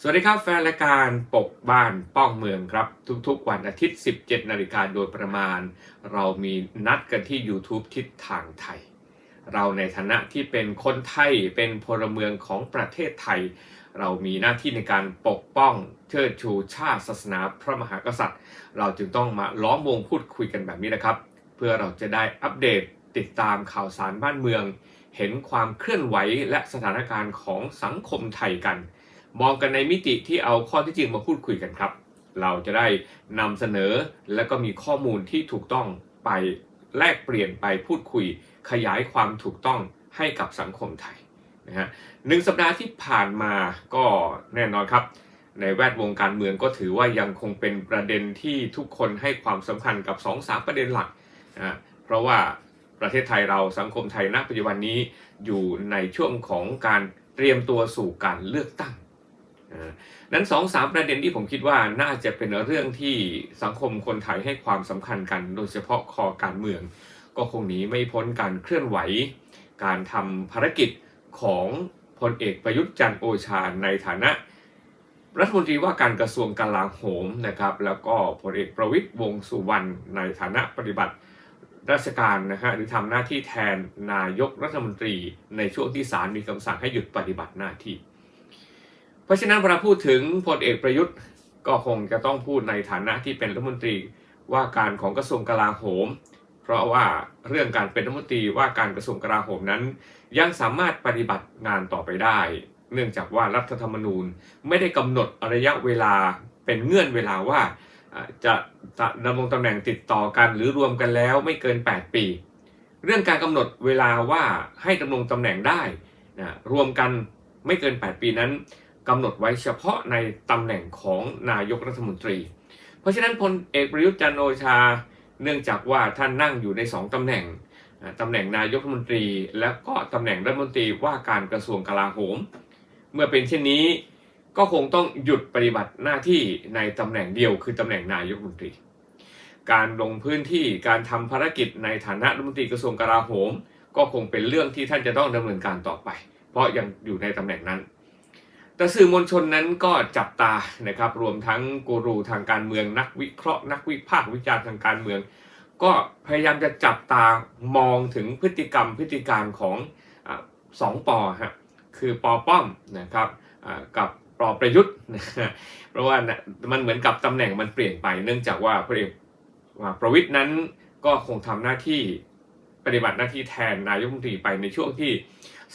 สวัสดีครับแฟนรายการปกบ้านป้องเมืองครับ ทุกๆ วันอาทิตย์ 17 นาฬิกาโดยประมาณ เรามีนัดกันที่ YouTube ทิศทางไทย เราในฐานะที่เป็นคนไทยเป็นพลเมืองของประเทศไทย เรามีหน้าที่ในการปกป้องเชิดชูชาติศาสนาพระมหากษัตริย์ เราจึงต้องมาล้อมวงพูดคุยกันแบบนี้นะครับ เพื่อเราจะได้อัปเดตติดตามข่าวสารบ้านเมือง เห็นความเคลื่อนไหวและสถานการณ์ของสังคมไทยกัน มองกันในมิติที่เอาข้อที่จริงมาพูดคุยกันครับ เราจะได้นำเสนอและก็มีข้อมูลที่ถูกต้องไปแลกเปลี่ยนไปพูดคุย ขยายความถูกต้องให้กับสังคมไทยนะฮะหนึ่งสัปดาห์ที่ผ่านมาก็แน่นอนครับ ในแวดวงการเมืองก็ถือว่ายังคงเป็นประเด็นที่ทุกคนให้ความสำคัญกับ2-3ประเด็นหลักนะเพราะว่าประเทศไทยเราสังคมไทยณปัจจุบันนี้อยู่ในช่วงของการเตรียมตัวสู่การเลือกตั้ง นั้นสองสามประเด็นที่ผมคิดว่าน่าจะเป็นเรื่องที่สังคมคนไทยให้ความสำคัญกัน โดยเฉพาะคอการเมือง ก็คงหนีไม่พ้นการเคลื่อนไหว การทำภารกิจของพลเอกประยุทธ์จันโอชาในฐานะ รัฐมนตรีว่าการกระทรวงกลาโหมนะครับ แล้วก็พลเอกประวิตยวงสุวรรณในฐานะปฏิบัติราชการนะฮะหรือทำหน้าที่แทนนายกรัฐมนตรีในช่วงที่ศาลมีคำสั่งให้หยุดปฏิบัติหน้าที่ เพราะฉะนั้นเวลาพูดถึงพลเอกประยุทธ์ก็คงจะต้องพูดในฐานะที่เป็นรัฐมนตรีว่าการของกระทรวงกลาโหม เพราะว่าเรื่องการเป็นรัฐมนตรีว่าการกระทรวงกลาโหมนั้น ยังสามารถปฏิบัติงานต่อไปได้ เนื่องจากว่ารัฐธรรมนูญไม่ได้กำหนดระยะเวลาเป็นเงื่อนเวลาว่าจะดำรงตำแหน่งติดต่อกันหรือรวมกันแล้วไม่เกิน 8 ปี เรื่องการกำหนดเวลาว่าให้ดำรงตำแหน่งได้นะรวมกันไม่เกิน 8 ปีนั้น กำหนดไว้เฉพาะในตำแหน่งของนายกรัฐมนตรี เพราะฉะนั้นพลเอกประยุทธ์จันโอชา เนื่องจากว่าท่านนั่งอยู่ใน2ตำแหน่งตำแหน่งนายกรัฐมนตรี และก็ตำแหน่งรัฐมนตรีว่าการกระทรวงกลาโหม เมื่อเป็นเช่นนี้ก็คงต้องหยุดปฏิบัติหน้าที่ในตำแหน่งเดียวคือตำแหน่งนายกรัฐมนตรี การลงพื้นที่การทำภารกิจในฐานะรัฐมนตรีกระทรวงกลาโหม ก็คงเป็นเรื่องที่ท่านจะต้องดำเนินการต่อไป เพราะยังอยู่ในตำแหน่งนั้น แต่สื่อมวลชนนั้นก็จับตานะครับ รวมทั้งกูรูทางการเมืองนักวิเคราะห์นักวิพากษ์วิจารณ์ทางการเมือง ก็พยายามจะจับตามองถึงพฤติกรรมพฤติการของอสองปอฮะคือปอป้อมนะครับกับปอประยุทธ์เพราะว่ามันเหมือนกับตำแหน่งมันเปลี่ยนไปเนื่องจากว่าพลเอกประวิทย์นั้นก็คงทำหน้าที่ปฏิบัติหน้าที่แทนนายกรัฐมนตรีไปในช่วงที่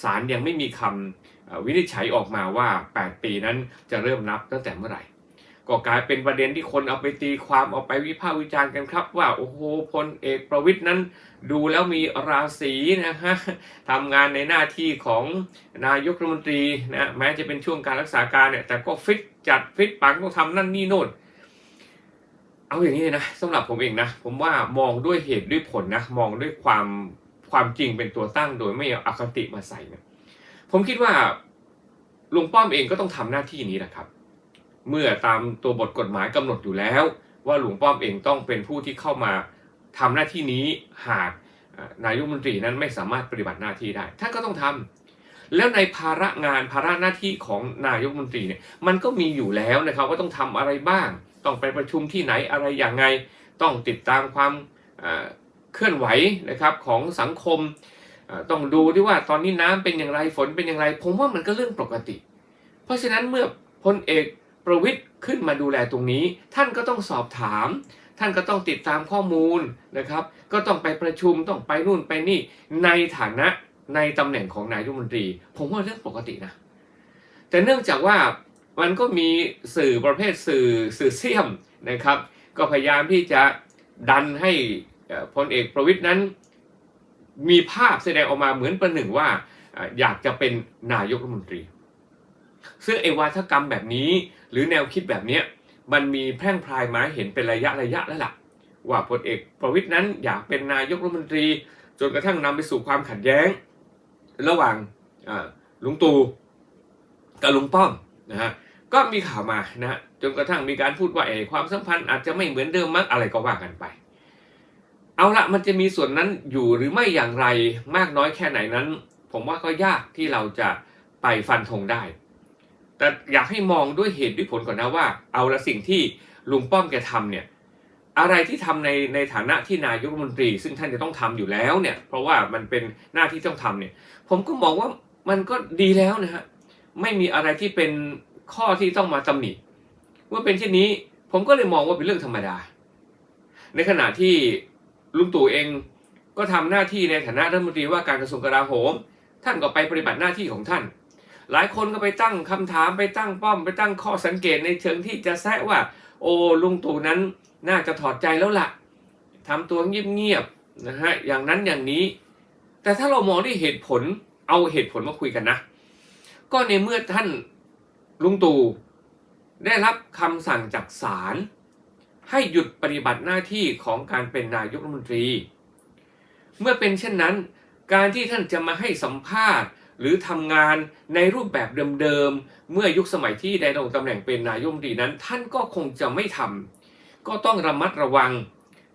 ศาลยังไม่มีคำ วินิจฉัยออกมาว่า 8 ปีนั้นจะเริ่มนับตั้งแต่เมื่อไหร่ ก็กลายเป็นประเด็นที่คนเอาไปตีความเอาไปวิพากษ์วิจารณ์กันครับ ว่าโอ้โหพลเอกประวิทย์นั้น ดูแล้วมีราศีนะฮะทำงานในหน้าที่ของนายกรัฐมนตรีนะแม้จะเป็นช่วงการรักษาการเนี่ยแต่ก็ฟิตจัดฟิตปังต้องทำนั่นนี่โน่นเอาอย่างนี้นะสำหรับผมเองนะ ผมว่ามองด้วยเหตุด้วยผลนะ มองด้วยความความจริงเป็นตัวตั้งโดยไม่เอาอคติมาใส่นะ ผมคิดว่าลุงป้อมเองก็ต้องทำหน้าที่นี้แหละครับ เมื่อตามตัวบทกฎหมายกำหนดอยู่แล้ว ว่าหลวงป้อมเองต้องเป็นผู้ที่เข้ามาทำหน้าที่นี้หากนายกมนตรีนั้นไม่สามารถปฏิบัติหน้าที่ได้ท่านก็ต้องทำแล้วในภาระงานภาระหน้าที่ของนายกมนตรีเนี่ยมันก็มีอยู่แล้วนะครับว่าต้องทำอะไรบ้าง ต้องไปประชุมที่ไหนอะไรอย่างไง ต้องติดตามความเคลื่อนไหวนะครับของสังคม ต้องดูด้วยว่าตอนนี้น้ำเป็นอย่างไรฝนเป็นอย่างไร ผมว่ามันก็เรื่องปกติ เพราะฉะนั้นเมื่อพลเอกประวิทย์ขึ้นมาดูแลตรงนี้ ท่านก็ต้องสอบถาม ท่านก็ต้องติดตามข้อมูลนะครับ ก็ต้องไปประชุมต้องไปนู่นไปนี่ในฐานะในตำแหน่งของนายรัฐมนตรี ผมว่าเรื่องปกตินะ แต่เนื่องจากว่ามันก็มีสื่อประเภทสื่อสื่อเสี่ยมนะครับ ก็พยายามที่จะดันให้พลเอกประวิทย์นั้น มีภาพแสดงออกมาเหมือนประหนึ่งว่าอยากจะเป็นนายกรัฐมนตรี ซึ่งไอวาทกรรมแบบนี้ หรือแนวคิดแบบนี้มันมีแพร่งพรายมาเห็นเป็นระยะระยะแล้วล่ะ ว่าพลเอกประวิทย์นั้นอยากเป็นนายกรัฐมนตรี จนกระทั่งนำไปสู่ความขัดแย้ง ระหว่างลุงตู่กับลุงป้อมนะฮะก็มีข่าวมานะฮะจนกระทั่งมีการพูดว่าไอ้ความสัมพันธ์อาจจะไม่เหมือนเดิมมั้งอะไรก็ว่ากันไป เอาละมันจะมีส่วนนั้นอยู่หรือไม่อย่างไรมากน้อยแค่ไหนนั้น ผมว่าก็ยากที่เราจะไปฟันธงได้ แต่อยากให้มองด้วยเหตุด้วยผลก่อนนะว่า เอาละสิ่งที่ลุงป้อมแกทำเนี่ยอะไรที่ทำในในฐานะที่นายกรัฐมนตรี ซึ่งท่านจะต้องทำอยู่แล้วเนี่ย เพราะว่ามันเป็นหน้าที่ต้องทำเนี่ย ผมก็มองว่ามันก็ดีแล้วนะฮะไม่มีอะไรที่เป็นข้อที่ต้องมาตำหนิว่าเป็นเช่นนี้ ผมก็เลยมองว่าเป็นเรื่องธรรมดา ในขณะที่ ลุงตู่เองก็ทำหน้าที่ในฐานะรัฐมนตรีว่าการกระทรวงกลาโหม ท่านก็ไปปฏิบัติหน้าที่ของท่าน หลายคนก็ไปตั้งคำถามไปตั้งป้อมไปตั้งข้อสังเกตในเชิงที่จะแซะว่า โอ้ลุงตู่นั้นน่าจะถอดใจแล้วล่ะทำตัวเงียบๆนะฮะอย่างนั้นอย่างนี้ แต่ถ้าเรามองด้วยเหตุผลเอาเหตุผลมาคุยกันนะ ก็ในเมื่อท่านลุงตู่ได้รับคำสั่งจากศาล ให้หยุดปฏิบัติหน้าที่ของการเป็นนายกรัฐมนตรี เมื่อเป็นเช่นนั้น การที่ท่านจะมาให้สัมภาษณ์ หรือทำงานในรูปแบบเดิมๆ เมื่อยุคสมัยที่ได้ดำรงตำแหน่งเป็นนายกรัฐมนตรีนั้น ท่านก็คงจะไม่ทำก็ต้องระมัดระวัง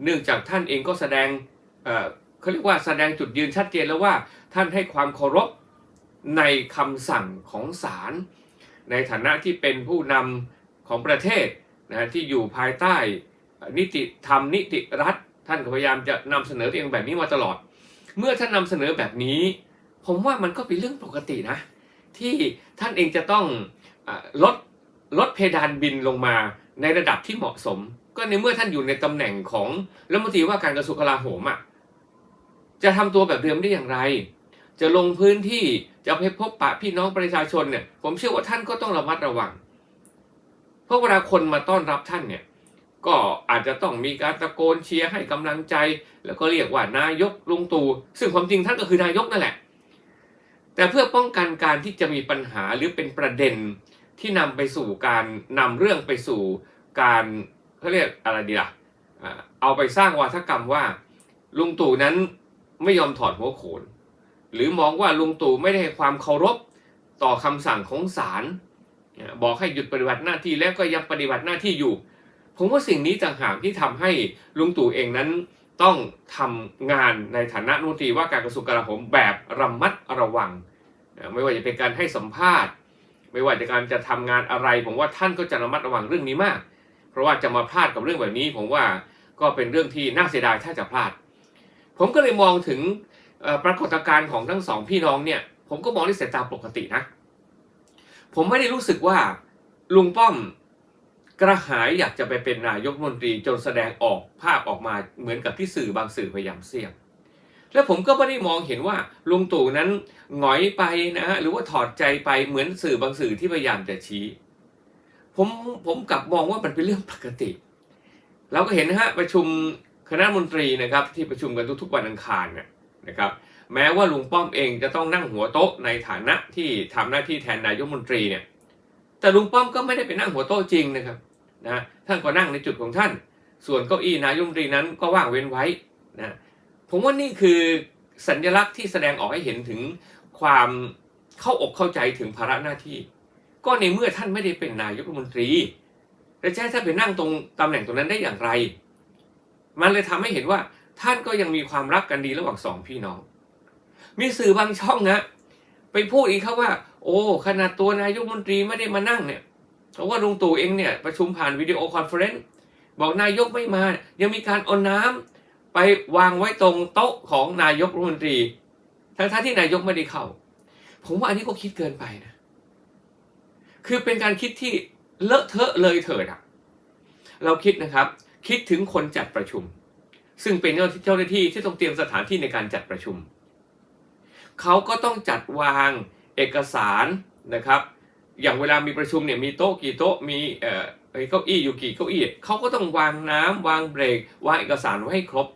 เนื่องจากท่านเองก็แสดงเเขาเรียกว่าแสดงจุดยืนชัดเจนแล้วว่าท่านให้ความเคารพในคำสั่งของศาลในฐานะที่เป็นผู้นำของประเทศ นะที่อยู่ภายใต้นิติธรรมนิติรัฐ ท่านก็พยายามจะนำเสนอตัวเองแบบนี้มาตลอด เมื่อท่านนำเสนอแบบนี้ ผมว่ามันก็เป็นเรื่องปกตินะ ที่ท่านเองจะต้องอลดลดเพดานบินลงมาในระดับที่เหมาะสม ก็ในเมื่อท่านอยู่ในตำแหน่งของรัฐมนตรีว่าการกระทรวงกลาโหมอะจะทำตัวแบบเดิมได้อย่างไร จะลงพื้นที่จะไปพบปะพี่น้องประชาชนเนี่ยผมเชื่อว่าท่านก็ต้องระมัดระวัง เพราะเวลาคนมาต้อนรับท่านเนี่ยก็อาจจะต้องมีการตะโกนเชียร์ให้กำลังใจ แล้วก็เรียกว่านายกลุงตู่ซึ่งความจริงท่านก็คือนายกนั่นแหละ แต่เพื่อป้องกันการที่จะมีปัญหาหรือเป็นประเด็นที่นำไปสู่การนำเรื่องไปสู่การเขาเรียกอะไรดีล่ะอ่าเอาไปสร้างวาทกรรมว่า ลุงตู่นั้นไม่ยอมถอดหัวโขน หรือมองว่าลุงตู่ไม่ได้ให้ความเคารพต่อคำสั่งของศาล บอกให้หยุดปฏิบัติหน้าที่แล้วก็ยังปฏิบัติหน้าที่อยู่ ผมว่าสิ่งนี้ต่างหากที่ทำให้ลุงตู่เองนั้นต้องทำงานในฐานะรัฐมนตรีว่าการกระทรวงกลาโหมแบบระมัดระวัง ไม่ว่าจะเป็นการให้สัมภาษณ์ ไม่ว่าจะการจะทำงานอะไร ผมว่าท่านก็จะระมัดระวังเรื่องนี้มาก เพราะว่าจะมาพลาดกับเรื่องแบบนี้ ผมว่าก็เป็นเรื่องที่น่าเสียดายถ้าจะพลาด ผมก็เลยมองถึงปรากฏการณ์ของทั้งสองพี่น้องเนี่ย ผมก็มองด้วยสายตาปกตินะ ผมไม่ได้รู้สึกว่าลุงป้อมกระหายอยากจะไปเป็นนายกมนตรีจนแสดงออกภาพออกมาเหมือนกับที่สื่อบางสื่อพยายามเสี่ยง และผมก็ไม่ได้มองเห็นว่าลุงตู่นั้นหงอยไปนะฮะหรือว่าถอดใจไปเหมือนสื่อบางสื่อที่พยายามจะชี้ ผมผมกลับมองว่ามันเป็นเรื่องปกติ เราก็เห็นนะฮะประชุมคณะมนตรีนะครับที่ประชุมกันทุกๆวันอังคารนะครับ แม้ว่าลุงป้อมเองจะต้องนั่งหัวโต๊ะในฐานะที่ทำหน้าที่แทนนายกมนตรีเนี่ย แต่ลุงป้อมก็ไม่ได้ไปนั่งหัวโต๊ะจริงนะครับนะท่านก็นั่งในจุดของท่าน ส่วนเก้าอี้นายกมนตรีนั้นก็ว่างเว้นไว้นะผมว่านี่คือสัญลักษณ์ที่แสดงออกให้เห็นถึงความเข้าอกเข้าใจถึงภาระหน้าที่ ก็ในเมื่อท่านไม่ได้เป็นนายกรัฐมนตรีแล้วจะให้ท่านไปนั่งตรงตำแหน่งตรงนั้นได้อย่างไร มันเลยทำให้เห็นว่าท่านก็ยังมีความรักกันดีระหว่างสองพี่น้อง มีสื่อบางช่องนะไปพูดอีกครับว่า โอ้ขนาดตัวนายกมนตรีไม่ได้มานั่งเนี่ยเพราะว่าลุงตู่เองเนี่ยประชุมผ่านวิดีโอคอนเฟอเรนซ์บอกนายกไม่มา ยังมีการเอาน้ำไปวางไว้ตรงโต๊ะของนายกรัฐมนตรีทั้งๆที่นายกไม่ได้เข้า ผมว่าอันนี้ก็คิดเกินไปนะ คือเป็นการคิดที่เลอะเทอะเลยเถิดอะเราคิดนะครับ คิดถึงคนจัดประชุม ซึ่งเป็นเจ้าหน้าที่ที่ต้องเตรียมสถานที่ในการจัดประชุม เขาก็ต้องจัดวางเอกสารนะครับ อย่างเวลามีประชุมเนี่ยมีโต๊ะกี่โต๊ะมีเอ่อเก้าอี้อยู่กี่เก้าอี้เขาก็ต้องวางน้ำวางเบรกวางเอกสารไว้ให้ครบ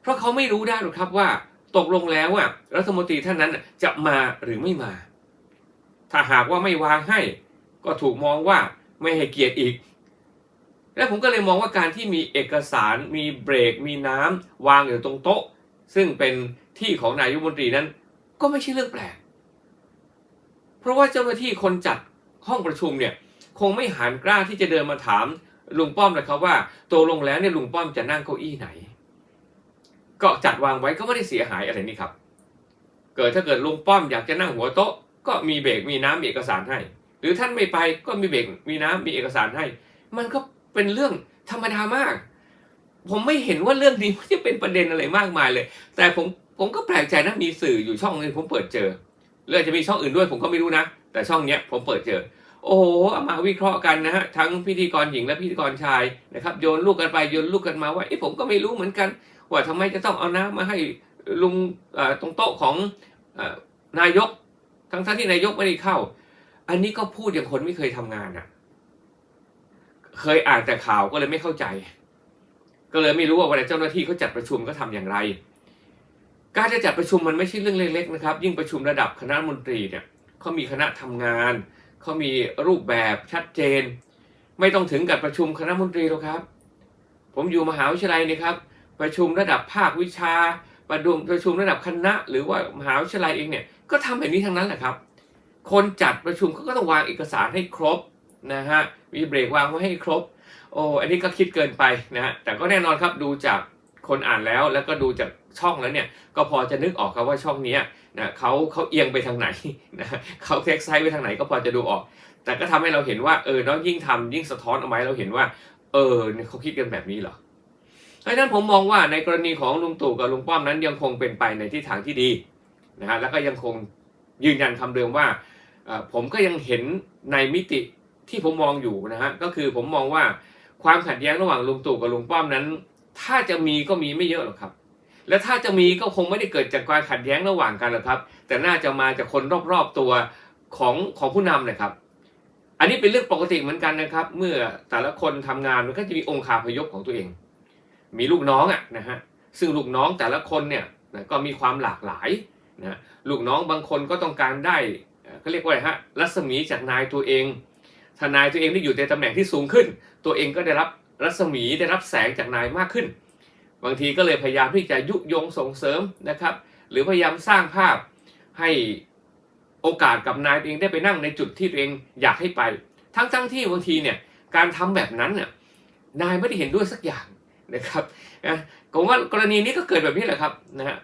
เพราะเขาไม่รู้ได้หรอกครับว่าตกลงแล้วอะรัฐมนตรีท่านนั้นจะมาหรือไม่มา ถ้าหากว่าไม่วางให้ ก็ถูกมองว่าไม่ให้เกียรติอีก และผมก็เลยมองว่าการที่มีเอกสารมีเบรก มีน้ำวางอยู่ตรงโต๊ะ ซึ่งเป็นที่ของนายกรัฐมนตรีนั้น ก็ไม่ใช่เรื่องแปลก เพราะว่าเจ้าหน้าที่คนจัดห้องประชุมเนี่ย คงไม่หันกล้าที่จะเดินมาถามลุงป้อมนะครับว่าตกลงแล้วเนี่ยลุงป้อมจะนั่งเก้าอี้ไหน ก็จัดวางไว้ก็ไม่ได้เสียหายอะไรนี่ครับ เกิดถ้าเกิดลุงป้อมอยากจะนั่งหัวโต๊ะ ก็มีเบรกมีน้ำมีเอกสารให้ หรือท่านไม่ไปก็มีเบรกมีน้ำมีเอกสารให้ มันก็เป็นเรื่องธรรมดามาก ผมไม่เห็นว่าเรื่องนี้จะเป็นประเด็นอะไรมากมายเลย แต่ผม ผมก็แปลกใจนะมีสื่ออยู่ช่องนึงผมเปิดเจอเรื่องจะมีช่องอื่นด้วยผมก็ไม่รู้นะ แต่ช่องเนี้ยผมเปิดเจอ โอ้โหเอามาวิเคราะห์กันนะฮะทั้งพิธีกรหญิงและพิธีกรชายนะครับโยนลูกกันไปโยนลูกกันมาว่าเอ้ผมก็ไม่รู้เหมือนกัน ว่าทำไมจะต้องเอาน้ำมาให้ลุงตรงโต๊ะของอนายก ทั้งท่านที่นายกไม่ได้เข้า อันนี้ก็พูดอย่างคนไม่เคยทำงานอะ เคยอ่านแต่ข่าวก็เลยไม่เข้าใจ ก็เลยไม่รู้ว่าเวลาเจ้าหน้าที่เขาจัดประชุมก็ทำอย่างไร การจะจัดประชุมมันไม่ใช่เรื่องเล็กๆนะครับ ยิ่งประชุมระดับคณะมนตรีเนี่ยเขามีคณะทำงาน เขามีรูปแบบชัดเจน ไม่ต้องถึงกับประชุมคณะมนตรีหรอกครับ ผมอยู่มหาวิทยาลัยนี่ครับ ประชุมระดับภาควิชา ประชุมประชุมระดับคณะ หรือว่ามหาวิทยาลัยเองเนี่ยก็ทำแบบนี้ทั้งนั้นแหละครับ คนจัดประชุมเขาก็ต้องวางเอกสารให้ครบนะฮะมีเบรกวางไว้ให้ครบ โอ้อันนี้ก็คิดเกินไปนะฮะแต่ก็แน่นอนครับดูจากคนอ่านแล้วแล้วก็ดูจากช่องแล้วเนี่ยก็พอจะนึกออกครับว่าช่องนี้นะเขาเขาเอียงไปทางไหนนะเขาเทคไซด์ไปทางไหนก็พอจะดูออก แต่ก็ทำให้เราเห็นว่าเออเนาะยิ่งทำยิ่งสะท้อนออกมาให้เราเห็นว่า เออเขาคิดกันแบบนี้เหรอเพราะฉะนั้นผมมองว่าในกรณีของลุงตู่กับลุงป้อมนั้นยังคงเป็นไปในทิศทางที่ดีนะฮะแล้วก็ยังคงยืนยันคำเดิมว่าผมก็ยังเห็นในมิติที่ผมมองอยู่นะฮะก็คือผมมองว่าความขัดแย้งระหว่างลุงตู่กับลุงป้อมนั้น ถ้าจะมีก็มีไม่เยอะหรอกครับ และถ้าจะมีก็คงไม่ได้เกิดจากการขัดแย้งระหว่างกันหรอกครับ แต่น่าจะมาจากคนรอบๆตัวของของผู้นำนะครับ อันนี้เป็นเรื่องปกติเหมือนกันนะครับ เมื่อแต่ละคนทำงานมันก็จะมีองค์คาพยพของตัวเอง มีลูกน้องอะนะฮะซึ่งลูกน้องแต่ละคนเนี่ยนะก็มีความหลากหลายนะลูกน้องบางคนก็ต้องการได้เอ่อเขาเรียกว่าอะไรฮะรัศมีจากนายตัวเองถ้านายตัวเองได้อยู่ในตำแหน่งที่สูงขึ้น ตัวเองก็ได้รับรัศมีได้รับแสงจากนายมากขึ้น บางทีก็เลยพยายามที่จะยุยงส่งเสริมนะครับ หรือพยายามสร้างภาพให้โอกาสกับนายตัวเองได้ไปนั่งในจุดที่ตัวเองอยากให้ไป ทั้งทั้งที่บางทีเนี่ยการทำแบบนั้นน่ะนายไม่ได้เห็นด้วยสักอย่างนะครับนะผมว่ากรณีนี้ก็เกิดแบบนี้แหละครับนะฮะ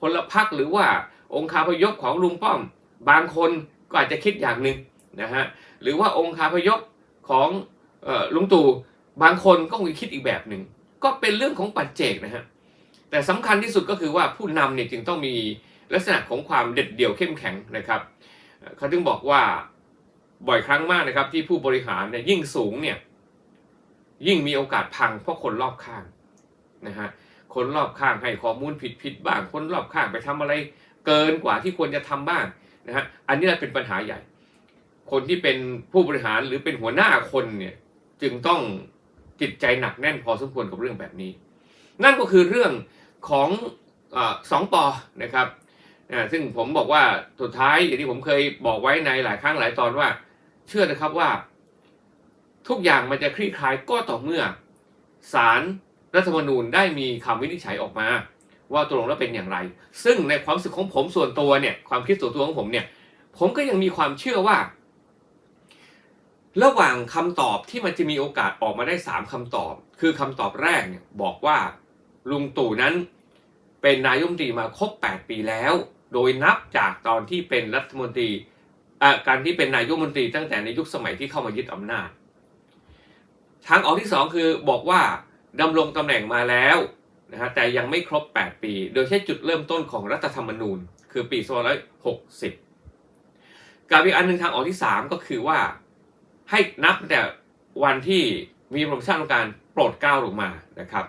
พลพรรคหรือว่าองค์คาพยพของลุงป้อม บางคนก็อาจจะคิดอย่างหนึ่งนะฮะหรือว่าองค์คาพยพของออลุงตู่บางคนก็คงคิดอีกแบบหนึ่ง ก็เป็นเรื่องของปัจเจกนะฮะแต่สำคัญที่สุดก็คือว่าผู้นำเนี่ยจึงต้องมีลักษณะของความเด็ดเดี่ยวเข้มแข็งนะครับเขาถึงบอกว่าบ่อยครั้งมากนะครับ ที่ผู้บริหารเนี่ยยิ่งสูงเนี่ยยิ่งมีโอกาสพังเพราะคนรอบข้างนะฮะคนรอบข้างให้ข้อมูลผิดผิดๆบ้าง คนรอบข้างไปทำอะไรเกินกว่าที่ควรจะทำบ้างนะฮะอันนี้แหละเป็นปัญหาใหญ่ คนที่เป็นผู้บริหารหรือเป็นหัวหน้าคนเนี่ยจึงต้อง จิตใจหนักแน่นพอสมควรกับเรื่องแบบนี้ นั่นก็คือเรื่องของอสองปอนะครับซึ่งผมบอกว่าสุดท้ายอย่างที่ผมเคยบอกไว้ในหลายครั้งหลายตอนว่า เชื่อนะครับว่า ทุกอย่างมันจะคลี่คลายก็ต่อเมื่อศาลรัฐธรรมนูญได้มีคำวินิจฉัยออกมา ว่าตกลงแล้วเป็นอย่างไร ซึ่งในความรู้สึกของผมส่วนตัวเนี่ยความคิดส่วนตัวของผมเนี่ยผมก็ยังมีความเชื่อว่า ระหว่างคำตอบที่มันจะมีโอกาสออกมาได้สามคำตอบ คือคำตอบแรกเนี่ยบอกว่าลุงตู่นั้นเป็นนายมนตรีมาครบ 8 ปีแล้ว โดยนับจากตอนที่เป็นรัฐมนตรีอะการที่เป็นนายกมนตรีตั้งแต่ในยุคสมัยที่เข้ามายึดอำนาจ ทางออกที่สองคือบอกว่าดำรงตำแหน่งมาแล้วนะฮะแต่ยังไม่ครบ 8 ปี โดยใช้จุดเริ่มต้นของรัฐธรรมนูญ คือปี 2560 กับอีกอันหนึ่งทางออกที่ 3 ก็คือว่า ให้นับตั้งแต่วันที่มีโปรโมชั่นของการโปรดเกล้าลงมานะครับ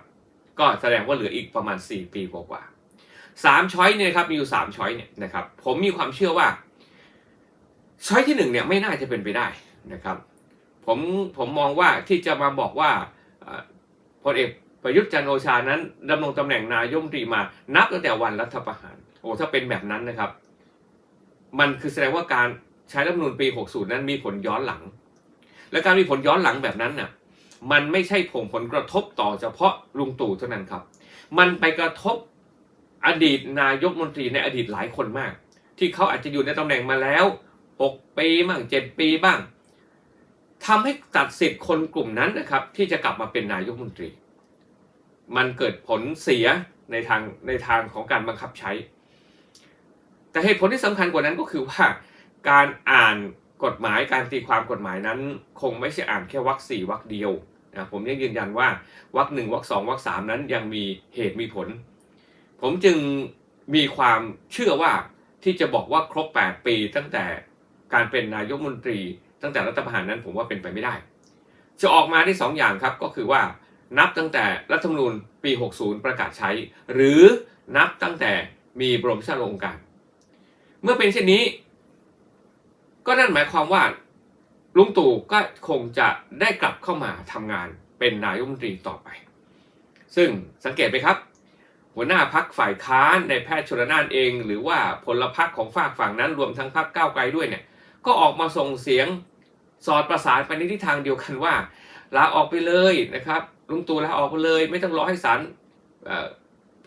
ก็แสดงว่าเหลืออีกประมาณ 4 ปีกว่าสามช้อยเนี่ยครับมีอยู่3ช้อยเนี่ยนะครับ ผมมีความเชื่อว่าช้อยที่หนึ่งเนี่ยไม่น่าจะเป็นไปได้นะครับ ผมผมมองว่าที่จะมาบอกว่าพลเอกประยุทธ์จันโอชานั้นดำรงตำแหน่งนายมตรีมานับตั้งแต่วันรัฐประหารโอ้ถ้าเป็นแบบนั้นนะครับ มันคือแสดงว่าการใช้รัฐธรรมนูญปี 60 นั้นมีผลย้อนหลัง และการมีผลย้อนหลังแบบนั้นน่ะมันไม่ใช่ผงผลกระทบต่อเฉพาะลุงตู่เท่านั้นครับ มันไปกระทบอดีตนายกมนตรีในอดีตหลายคนมาก ที่เขาอาจจะอยู่ในตำแหน่งมาแล้ว 6 ปีบ้าง7ปีบ้างทำให้ตัดสิทธิ์คนกลุ่มนั้นนะครับ ที่จะกลับมาเป็นนายกมนตรี มันเกิดผลเสียในทางในทางของการบังคับใช้ แต่เหตุผลที่สำคัญกว่านั้นก็คือว่าการอ่าน กฎหมายการตีความกฎหมายนั้น คงไม่ใช่อ่านแค่วรรคสี่วรรคเดียวนะผมยังยืนยันว่าวรรคหนึ่งวรรคสองวรรคสามนั้นยังมีเหตุมีผล ผมจึงมีความเชื่อว่าที่จะบอกว่าครบ 8 ปีตั้งแต่การเป็นนายกมนตรี ตั้งแต่รัฐประหารนั้นผมว่าเป็นไปไม่ได้ จะออกมาได้สองอย่างครับก็คือว่านับตั้งแต่รัฐธรรมนูญปี 60 ประกาศใช้ หรือนับตั้งแต่มีบรมราชาโองการ เมื่อเป็นเช่นนี้ ก็นั่นหมายความว่าลุงตู่ก็คงจะได้กลับเข้ามาทำงานเป็นนายกรัฐมนตรีต่อไป ซึ่งสังเกตไหมครับ หัวหน้าพักฝ่ายค้านในแพทย์ชลนานเอง หรือว่าพลพรรคของฝากฝั่งนั้นรวมทั้งพรรคก้าวไกลด้วยเนี่ยก็ออกมาส่งเสียงสอดประสานไปในทิศทางเดียวกันว่าลาออกไปเลยนะครับลุงตู่ลาออกไปเลย ไม่ต้องรอให้ศาล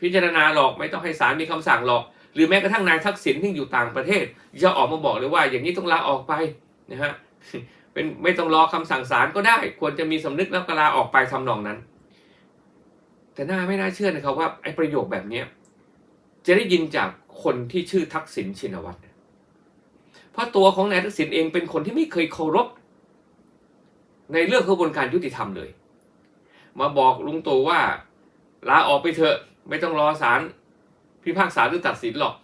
พิจารณาหรอกไม่ต้องให้ศาลมีคำสั่งหรอก หรือแม้กระทั่งนายทักษิณที่อยู่ต่างประเทศจะออกมาบอกเลยว่า อย่างนี้ต้องลาออกไปนะฮะเป็นไม่ต้องรอคำสั่งศาลก็ได้ ควรจะมีสำนึกแล้วก็ลาออกไปทำนองนั้น แต่น่าไม่น่าเชื่อนะครับว่าไอ้ประโยคแบบเนี้ยจะได้ยินจากคนที่ชื่อทักษิณชินวัตรเพราะตัวของนายทักษิณเองเป็นคนที่ไม่เคยเคารพ ในเรื่องกระบวนการยุติธรรมเลย มาบอกลุงตู่ว่าลาออกไปเถอะ ไม่ต้องรอศาล พิพากษาหรือตัดสินหรอก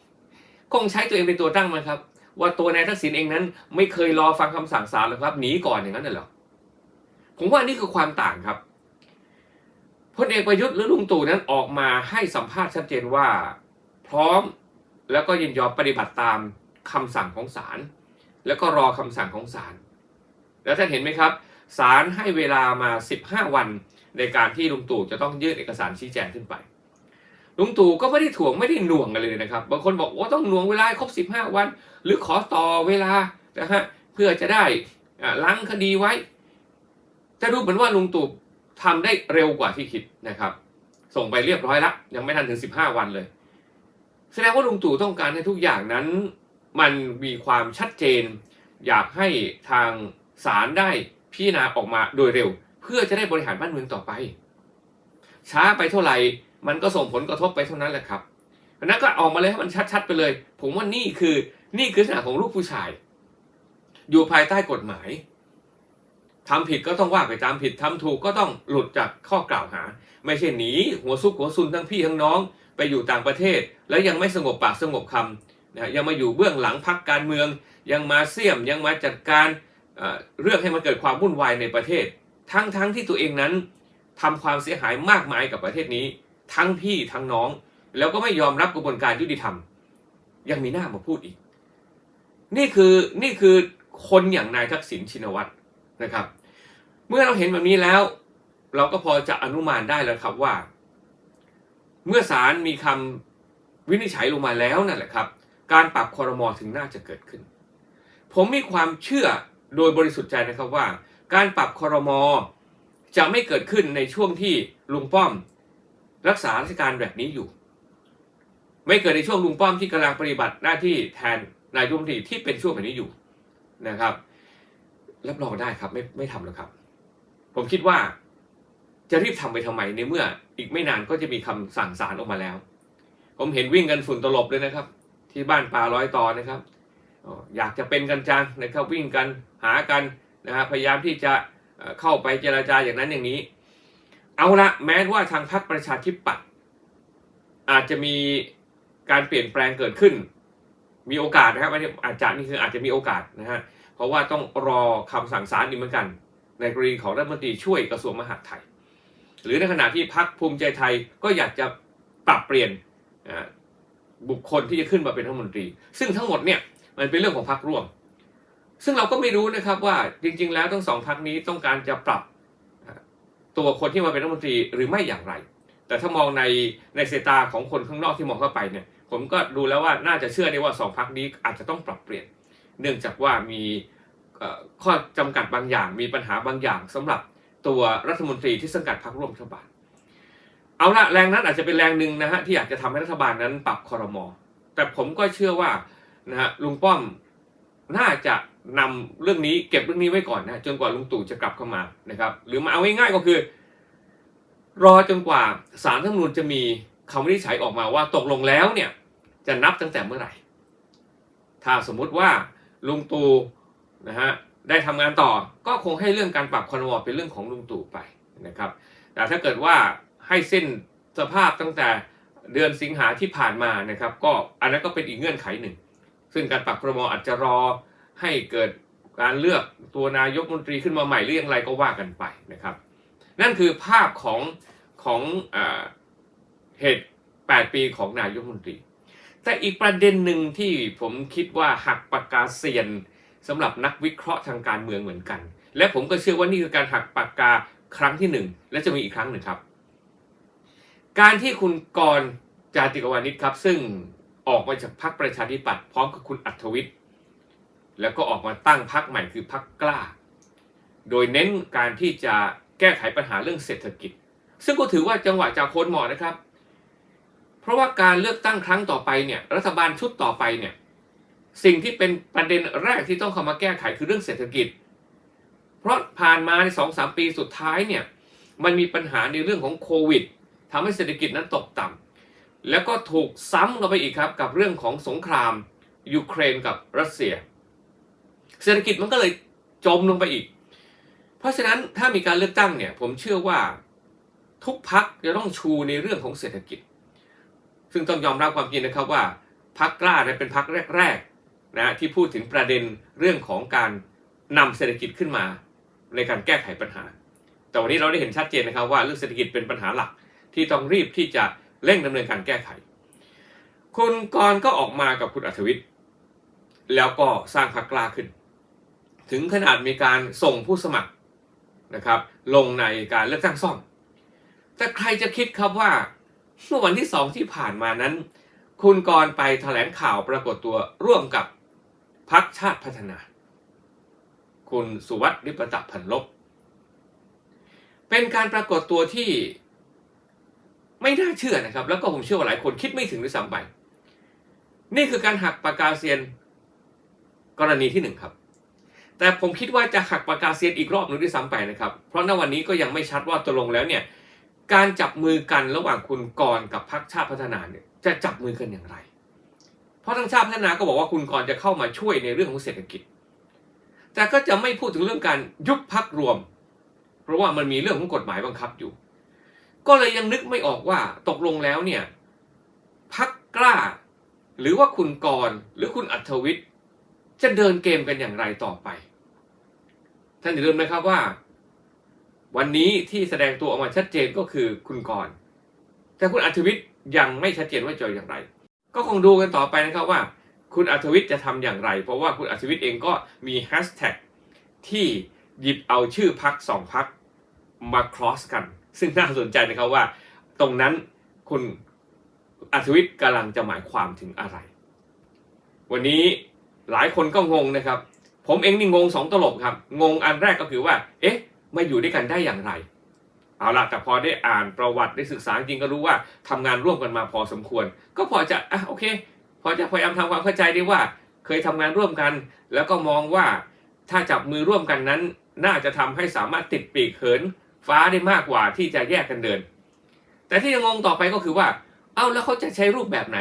คงใช้ตัวเองเป็นตัวตั้งมันครับ ว่าตัวนายทักษิณเองนั้น ไม่เคยรอฟังคำสั่งศาลหรอกครับหนีก่อนอย่างนั้นน่ะเหรอผมว่านี่คือความต่างครับพลเอกประยุทธ์หรือลุงตู่นั้นออกมาให้สัมภาษณ์ชัดเจนว่า พร้อมแล้วก็ยินยอมปฏิบัติตามคำสั่งของศาลแล้วก็รอคำสั่งของศาลแล้วท่านเห็นไหมครับศาลให้เวลามา 15 วันในการที่ลุงตู่จะต้องยื่นเอกสารชี้แจงขึ้นไป ลุงตู่ก็ไม่ได้ถ่วงไม่ได้หน่วงกันเลยนะครับ บางคนบอกว่าต้องหน่วงเวลาครบ 15 วัน หรือขอต่อเวลานะฮะเพื่อจะได้ล้างคดีไว้ แต่ดูเหมือนว่าลุงตู่ทำได้เร็วกว่าที่คิดนะครับ ส่งไปเรียบร้อยแล้วยังไม่ทันถึง 15 วันเลย แสดงว่าลุงตู่ต้องการให้ทุกอย่างนั้น มันมีความชัดเจน อยากให้ทางศาลได้พิจารณาออกมาโดยเร็ว เพื่อจะได้บริหารบ้านเมืองต่อไป ช้าไปเท่าไหร่ มันก็ส่งผลกระทบไปเท่านั้นแหละครับอันนั้นก็ออกมาเลยให้มันชัด ๆ ไปเลย ผมว่านี่คือนี่คือลักษณะของลูกผู้ชาย อยู่ภายใต้กฎหมายทำผิดก็ต้องว่าไปตามผิดทำถูกก็ต้องหลุดจากข้อกล่าวหา ไม่ใช่หนีหัวซุกหัวซุนทั้งพี่ทั้งน้อง ไปอยู่ต่างประเทศ แล้วยังไม่สงบปากสงบคำนะยังมาอยู่เบื้องหลังพักการเมือง ยังมาเสี่ยมยังมาจัดการเรื่องให้มันเกิดความวุ่นวายในประเทศ ทั้งทั้งที่ตัวเองนั้นทำความเสียหายมากมายกับประเทศนี้ ทั้งพี่ทั้งน้อง แล้วก็ไม่ยอมรับกระบวนการยุติธรรม ยังมีหน้ามาพูดอีก นี่คือนี่คือคนอย่างนายทักษิณชินวัตรนะครับ เมื่อเราเห็นแบบนี้แล้ว เราก็พอจะอนุมานได้แล้วครับว่า เมื่อศาลมีคำวินิจฉัยลงมาแล้วนั่นแหละครับ การปรับคอรมอถึงน่าจะเกิดขึ้น ผมมีความเชื่อโดยบริสุทธิ์ใจนะครับว่า การปรับคอรมอจะไม่เกิดขึ้นในช่วงที่ลุงป้อม รักษาราชการแบบนี้อยู่ ไม่เกิดในช่วงลุงป้อมที่กำลังปฏิบัติหน้าที่แทนนายกรัฐมนตรีที่เป็นช่วงแบบนี้อยู่นะครับรับรองได้ครับ ไม่ไม่ทำแล้วครับ ผมคิดว่า จะรีบทำไปทำไมในเมื่อ อีกไม่นานก็จะมีคำสั่งศาลออกมาแล้ว ผมเห็นวิ่งกันฝุ่นตลบเลยนะครับ ที่บ้านป่าร้อยตอนะครับอยากจะเป็นกันจังนะครับวิ่งกันหากันนะฮะพยายามที่จะเอ่อเข้าไปเจราจาอย่างนั้นอย่างนี้ เอาละแม้ว่าทางพรรคประชาธิปัตย์อาจจะมีการเปลี่ยนแปลงเกิดขึ้น มีโอกาสนะครับไม่ได้อาจจะนี่คืออาจจะมีโอกาสนะฮะเพราะว่าต้องรอคำสั่งศาลอีกเหมือนกัน ในกรณีของรัฐมนตรีช่วยกระทรวงมหาดไทย หรือในขณะที่พรรคภูมิใจไทยก็อยากจะปรับเปลี่ยนบุคคลที่จะขึ้นมาเป็นรัฐมนตรี ซึ่งทั้งหมดเนี่ยมันเป็นเรื่องของพรรคร่วม ซึ่งเราก็ไม่รู้นะครับว่าจริง ๆ แล้วทั้งสองพรรคนี้ต้องการจะปรับ ตัวคนที่มาเป็นรัฐมนตรีหรือไม่อย่างไร แต่ถ้ามองในในสายตาของคนข้างนอกที่มองเข้าไปเนี่ยผมก็ดูแล้วว่าน่าจะเชื่อได้ว่าสองพรรคนี้อาจจะต้องปรับเปลี่ยน เนื่องจากว่ามีข้อจำกัดบางอย่างมีปัญหาบางอย่างสำหรับตัวรัฐมนตรีที่สังกัดพรรคร่วมรัฐบาล เอาละแรงนั้นอาจจะเป็นแรงหนึ่งนะฮะที่อยากจะทำให้รัฐบาลนั้นปรับคอรมอแต่ผมก็เชื่อว่านะฮะลุงป้อมน่าจะนำเรื่องนี้เก็บเรื่องนี้ไว้ก่อนนะจนกว่าลุงตู่จะกลับเข้ามานะครับ หรือมาเอาง่ายๆก็คือ รอจนกว่าสารรัฐธรรมนูญจะมีคำวินิจฉัยออกมาว่าตกลงแล้วเนี่ยจะนับตั้งแต่เมื่อไหร่ ถ้าสมมุติว่าลุงตู่นะฮะได้ทำงานต่อก็คงให้เรื่องการปรับคอนวอเป็นเรื่องของลุงตู่ไปนะครับ แต่ถ้าเกิดว่าให้สิ้นสภาพตั้งแต่เดือนสิงหาที่ผ่านมานะครับ ก็อันนั้นก็เป็นอีกเงื่อนไขหนึ่ง ซึ่งการปรับครมอาจจะรอ ให้เกิดการเลือกตัวนายกมนตรีขึ้นมาใหม่หรืออย่างไรก็ว่ากันไปนะครับ นั่นคือภาพของของอเหตุ 8 ปีของนายกมนตรี แต่อีกประเด็นหนึ่งที่ผมคิดว่าหักปากกาเซียนสำหรับนักวิเคราะห์ทางการเมืองเหมือนกัน และผมก็เชื่อว่านี่คือการหักปากกาครั้งที่หนึ่งและจะมีอีกครั้งหนึ่งครับ การที่คุณกรณ์จาติกวานิชครับ ซึ่งออกมาจากพรรคประชาธิปัตย์พร้อมกับคุณอัธวิทย์ แล้วก็ออกมาตั้งพรรคใหม่คือพรรคกล้า โดยเน้นการที่จะแก้ไขปัญหาเรื่องเศรษฐกิจ ซึ่งก็ถือว่าจังหวะจากโคนเหมาะนะครับ เพราะว่าการเลือกตั้งครั้งต่อไปเนี่ยรัฐบาลชุดต่อไปเนี่ยสิ่งที่เป็นประเด็นแรกที่ต้องเข้ามาแก้ไขคือเรื่องเศรษฐกิจ เพราะผ่านมาในสองสามปีสุดท้ายเนี่ยมันมีปัญหาในเรื่องของโควิดทำให้เศรษฐกิจนั้นตกต่ำแล้วก็ถูกซ้ำเข้าไปอีกครับกับเรื่องของสงครามยูเครนกับรัสเซีย เศรษฐกิจมันก็เลยจมลงไปอีก เพราะฉะนั้นถ้ามีการเลือกตั้งเนี่ยผมเชื่อว่าทุกพักจะต้องชูในเรื่องของเศรษฐกิจ ซึ่งต้องยอมรับความจริงนะครับว่าพักกล้าเนี่ยเป็นพักแรกๆนะที่พูดถึงประเด็นเรื่องของการนำเศรษฐกิจขึ้นมา ในการแก้ไขปัญหา แต่วันนี้เราได้เห็นชัดเจนนะครับว่าเรื่องเศรษฐกิจเป็นปัญหาหลักที่ต้องรีบที่จะเร่งดำเนินการแก้ไข คุณกรก็ออกมากับคุณอัธวิทย์แล้วก็สร้างพรรคกล้าขึ้น ถึงขนาดมีการส่งผู้สมัครนะครับลงในการเลือกตั้งซ่อม แต่ใครจะคิดครับว่าเมื่อวันที่สองที่ผ่านมานั้น คุณกรไปแถลงข่าวปรากฏตัวร่วมกับพรรคชาติพัฒนา คุณสุวัสดิ์ริปตะพันลบ เป็นการปรากฏตัวที่ไม่น่าเชื่อนะครับ แล้วก็ผมเชื่อว่าหลายคนคิดไม่ถึงด้วยซ้ำไป นี่คือการหักปากกาเซียนกรณีที่หนึ่งครับ แต่ผมคิดว่าจะหักปากกาเซียนอีกรอบหนึงด้วยซ้ำไปนะครับ เพราะณวันนี้ก็ยังไม่ชัดว่าตกลงแล้วเนี่ยการจับมือกันระหว่างคุณกรกับพรรคชาติพัฒนาเนี่ยจะจับมือกันอย่างไร เพราะทางชาติพัฒนาก็บอกว่าคุณกรจะเข้ามาช่วยในเรื่องของเศรษฐกิจ แต่ก็จะไม่พูดถึงเรื่องการยุบพักรวม เพราะว่ามันมีเรื่องของกฎหมายบังคับอยู่ ก็เลยยังนึกไม่ออกว่าตกลงแล้วเนี่ยพักกล้า หรือว่าคุณกรหรือคุณอัธวิทย์จะเดินเกมกันอย่างไรต่อไป ท่านอย่าลืมนะครับว่า วันนี้ที่แสดงตัวออกมาชัดเจนก็คือคุณกรณ์แต่คุณอัธวิทย์ยังไม่ชัดเจนว่าจะอย่างไร ก็คงดูกันต่อไปนะครับว่า คุณอัธวิทย์จะทำอย่างไร เพราะว่าคุณอัธวิทย์เองก็มีแฮชแท็กที่หยิบเอาชื่อพักสองพักมาครอสกัน ซึ่งน่าสนใจนะครับว่า ตรงนั้นคุณอัธวิทย์กำลังจะหมายความถึงอะไร วันนี้หลายคนก็งงนะครับ ผมเองนี่งงสองตลบครับ งงอันแรกก็คือว่า เอ๊ะ มาอยู่ด้วยกันได้อย่างไร เอาล่ะ แต่พอได้อ่านประวัติได้ศึกษาจริงก็รู้ว่าทำงานร่วมกันมาพอสมควร ก็พอจะอะโอเค พอจะพยายามทำความเข้าใจได้ว่า เคยทำงานร่วมกัน แล้วก็มองว่าถ้าจับมือร่วมกันนั้น น่าจะทำให้สามารถติดปีกเหิน ฟ้าได้มากกว่าที่จะแยกกันเดิน แต่ที่งงงต่อไปก็คือว่า เอ้าแล้วเขาจะใช้รูปแบบไหน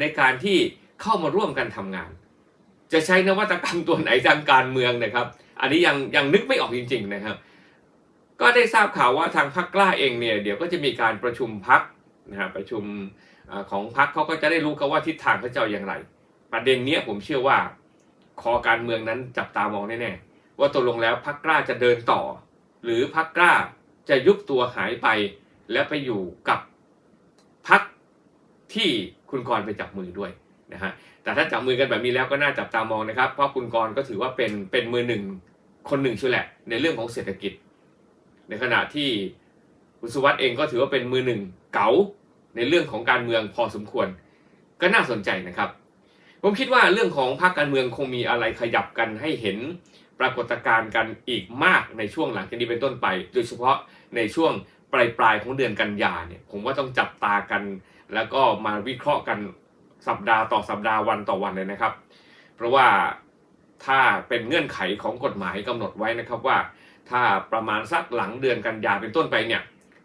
ในการที่เข้ามาร่วมกันทำงาน จะใช้นวัตกรรมตัวไหนทางการเมืองนะครับ อันนี้ยังยังนึกไม่ออกจริง ๆนะครับ ก็ได้ทราบข่าวว่าทางพรรคกล้าเองเนี่ยเดี๋ยวก็จะมีการประชุมพักนะฮะประชุมอของพักเขาก็จะได้รู้กันว่าทิศทางเขาจะอย่างไร ประเด็นเนี้ยผมเชื่อว่าคอการเมืองนั้นจับตามองแน่ๆว่าตกลงแล้วพรรคกล้าจะเดินต่อ หรือพรรคกล้าจะยุบตัวหายไป แล้วไปอยู่กับพรรคที่คุณกรไปจับมือด้วย นะฮะแต่ถ้าจับมือกันแบบนี้แล้วก็น่าจับตามองนะครับ เพราะคุณกรก็ถือว่าเป็นเป็นมือหนึ่งคนหนึ่งช่วยแหละ ในเรื่องของเศรษฐกิจ ในขณะที่คุณสุวัสด์เองก็ถือว่าเป็นมือหนึ่งเก๋าในเรื่องของการเมืองพอสมควร ก็น่าสนใจนะครับ ผมคิดว่าเรื่องของพรรคการเมืองคงมีอะไรขยับกันให้เห็นปรากฏการณ์กันอีกมากในช่วงหลังจากนี้เป็นต้นไป โดยเฉพาะในช่วงปลายปลายของเดือนกันยาเนี่ยผมว่าต้องจับตากัน แล้วก็มาวิเคราะห์กัน สัปดาห์ต่อสัปดาห์วันต่อวันเลยนะครับ เพราะว่าถ้าเป็นเงื่อนไขของกฎหมายกำหนดไว้นะครับว่า ถ้าประมาณสักหลังเดือนกันยาเป็นต้นไปเนี่ย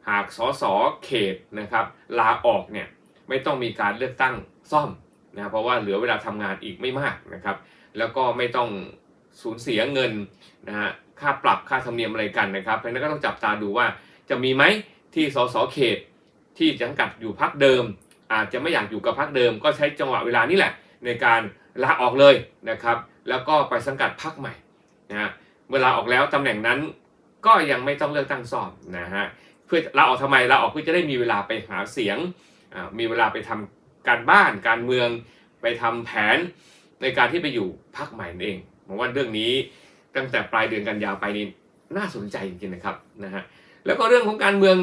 หากสสเขตนะครับลาออกเนี่ยไม่ต้องมีการเลือกตั้งซ่อมนะเพราะว่าเหลือเวลาทำงานอีกไม่มากนะครับ แล้วก็ไม่ต้องสูญเสียเงินนะฮะค่าปรับค่าธรรมเนียมอะไรกันนะครับเพราะนั้นก็ต้องจับตาดูว่าจะมีไหมที่สสเขตที่สังกัดอยู่พักเดิม อาจจะไม่อยากอยู่กับพักเดิม ก็ใช้จังหวะเวลานี้แหละ ในการลาออกเลยนะครับ แล้วก็ไปสังกัดพักใหม่นะเวลาออกแล้วตำแหน่งนั้นก็ยังไม่ต้องเลือกตั้งซ่อมนะฮะเพื่อลาออกทำไมลาออกเพื่อจะได้มีเวลาไปหาเสียงมีเวลาไปทำการบ้านการเมืองไปทำแผนในการที่ไปอยู่พักใหม่นั่นเองผมว่าเรื่องนี้ตั้งแต่ปลายเดือนกันยาวไปนี่น่าสนใจจริงๆนะครับนะฮะแล้วก็เรื่องของการเมือง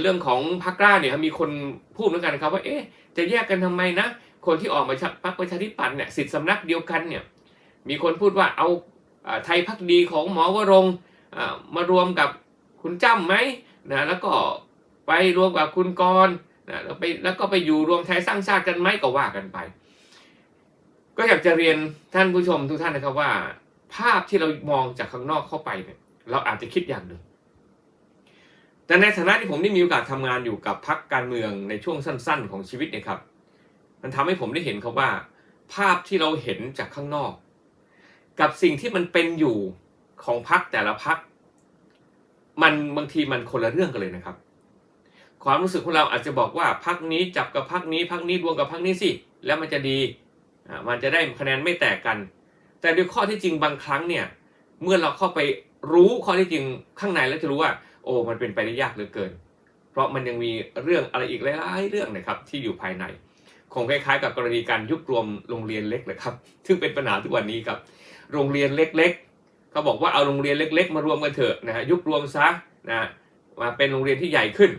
เรื่องของพรรคกล้าเนี่ยมีคนพูดเหมือนกันนะครับว่าเอ๊ะจะแยกกันทำไมนะ คนที่ออกมาพรรคประชาธิปัตย์เนี่ยสิทธิสำนักเดียวกันเนี่ยมีคนพูดว่าเอาไทยพักดีของหมอวรงมารวมกับคุณจ้ำไหมนะแล้วก็ไปรวมกับคุณกรณ์นะแล้วไปแล้วก็ไปอยู่รวมไทยสร้างชาติกันไหมก็ว่ากันไป ก็อยากจะเรียนท่านผู้ชมทุกท่านนะครับว่า ภาพที่เรามองจากข้างนอกเข้าไปเนี่ยเราอาจจะคิดอย่างหนึ่ง แต่ในฐานะที่ผมได้มีโอกาสทำงานอยู่กับพรรคการเมืองในช่วงสั้น ๆ ของชีวิตเนี่ยครับ มันทำให้ผมได้เห็นครับว่า ภาพที่เราเห็นจากข้างนอก กับสิ่งที่มันเป็นอยู่ของพรรคแต่ละพรรคมันบางทีมันคนละเรื่องกันเลยนะครับ ความรู้สึกของเราอาจจะบอกว่าพรรคนี้จับกับพรรคนี้พรรคนี้รวมกับพรรคนี้สิแล้วมันจะดีมันจะได้คะแนนไม่แตกกัน แต่ด้วยข้อที่จริงบางครั้งเนี่ยเมื่อเราเข้าไปรู้ข้อที่จริงข้างในแล้วจะรู้ว่า โอ้มันเป็นไปได้ยากเหลือเกิน เพราะมันยังมีเรื่องอะไรอีกหลายๆเรื่องนะครับที่อยู่ภายใน คงคล้ายๆ กับกรณีการยุบรวมโรงเรียนเล็กเลยครับซึ่งเป็นปัญหาทุกวันนี้ครับ โรงเรียนเล็ก ๆเขาบอกว่าเอาโรงเรียนเล็ก ๆ มารวมกันเถอะนะฮะยุบรวมซะนะมาเป็นโรงเรียนที่ใหญ่ขึ้น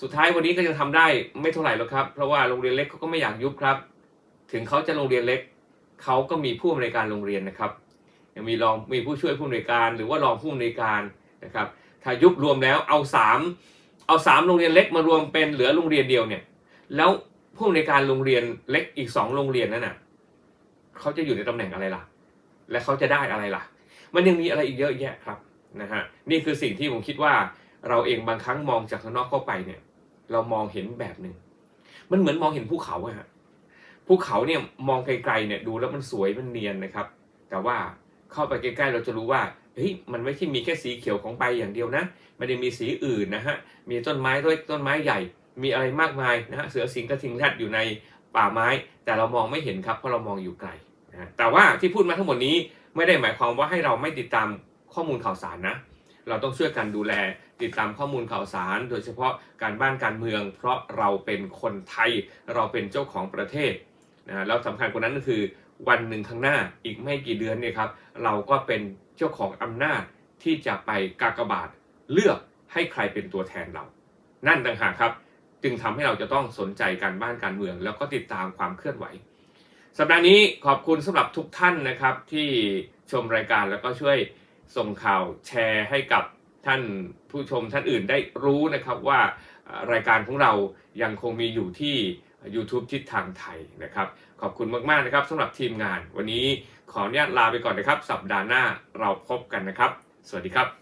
สุดท้ายวันนี้ก็ยังทำได้ไม่เท่าไหร่หรอกครับ เพราะว่าโรงเรียนเล็กเขาก็ไม่อยากยุบครับ ถึงเขาจะโรงเรียนเล็กเขาก็มีผู้อำนวยการโรงเรียนนะครับยังมีรองมีผู้ช่วยผู้อำนวยการหรือว่ารองผู้อำนวยการนะครับ ถ้ายุบรวมแล้วเอาสามเอาสามโรงเรียนเล็กมารวมเป็นเหลือโรงเรียนเดียวเนี่ย แล้วผู้อำนการโรงเรียนเล็กอีกสองโรงเรียนนั่นน่ะเขาจะอยู่ในตำแหน่งอะไรล่ะ และเขาจะได้อะไรล่ะ มันยังมีอะไรอีกเยอะแยะครับนะฮะนี่คือสิ่งที่ผมคิดว่าเราเองบางครั้งมองจากข้างนอกเข้าไปเนี่ย เรามองเห็นแบบหนึ่งมันเหมือนมองเห็นภูเขาอะฮะภูเขาเนี่ยมองไกลๆเนี่ยดูแล้วมันสวยมันเนียนนะครับ แต่ว่าเข้าไปใกล้ๆเราจะรู้ว่า เฮ้ยมันไม่ใช่มีแค่สีเขียวของใบอย่างเดียวนะมันยังมีสีอื่นนะฮะมีต้นไม้ด้วยต้นไม้ใหญ่ มีอะไรมากมายนะฮะเสือสิงกระทิงแรดอยู่ในป่าไม้ แต่เรามองไม่เห็นครับเพราะเรามองอยู่ไกลนะแต่ว่าที่พูดมาทั้งหมดนี้ไม่ได้หมายความว่าให้เราไม่ติดตามข้อมูลข่าวสารนะ เราต้องช่วยกันดูแลติดตามข้อมูลข่าวสาร โดยเฉพาะการบ้านการเมือง เพราะเราเป็นคนไทยเราเป็นเจ้าของประเทศนะแล้วสำคัญกว่านั้นก็คือ วันหนึ่งข้างหน้าอีกไม่กี่เดือนเนี่ยครับ เราก็เป็นเจ้าของอำนาจที่จะไปกากบาทเลือกให้ใครเป็นตัวแทนเรา นั่นต่างหากครับ จึงทำให้เราจะต้องสนใจการบ้านการเมือง แล้วก็ติดตามความเคลื่อนไหว สัปดาห์นี้ขอบคุณสำหรับทุกท่านนะครับ ที่ชมรายการแล้วก็ช่วยส่งข่าวแชร์ให้กับท่านผู้ชมท่านอื่นได้รู้นะครับว่ารายการของเรายังคงมีอยู่ที่ YouTube ทิศทางไทยนะครับ ขอบคุณมากๆนะครับสำหรับทีมงาน วันนี้ขออนุญาตลาไปก่อนนะครับ สัปดาห์หน้าเราพบกันนะครับ สวัสดีครับ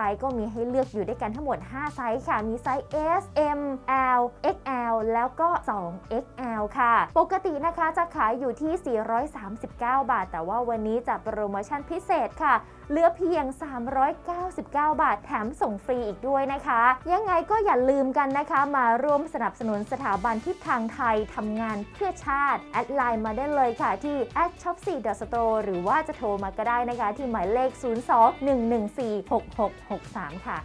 ซส์ก็มีให้เลือกอยู่ด้วยกันทั้งหมด 5 ไซส์ค่ะ มีไซส์ S M L XL แล้วก็ 2XL ค่ะ ปกตินะคะจะขายอยู่ที่ 439 บาท แต่ว่าวันนี้จะโปรโมชั่นพิเศษค่ะ เหลือเพียง 399 บาทแถมส่งฟรีอีกด้วยนะคะ ยังไงก็อย่าลืมกันนะคะ มาร่วมสนับสนุนสถาบันทิศทางไทยทำงานเพื่อชาติ แอดไลน์มาได้เลยค่ะที่ shop 4 store หรือว่าจะโทรมาก็ได้นะคะ ที่หมายเลข 02 114 6663 ค่ะ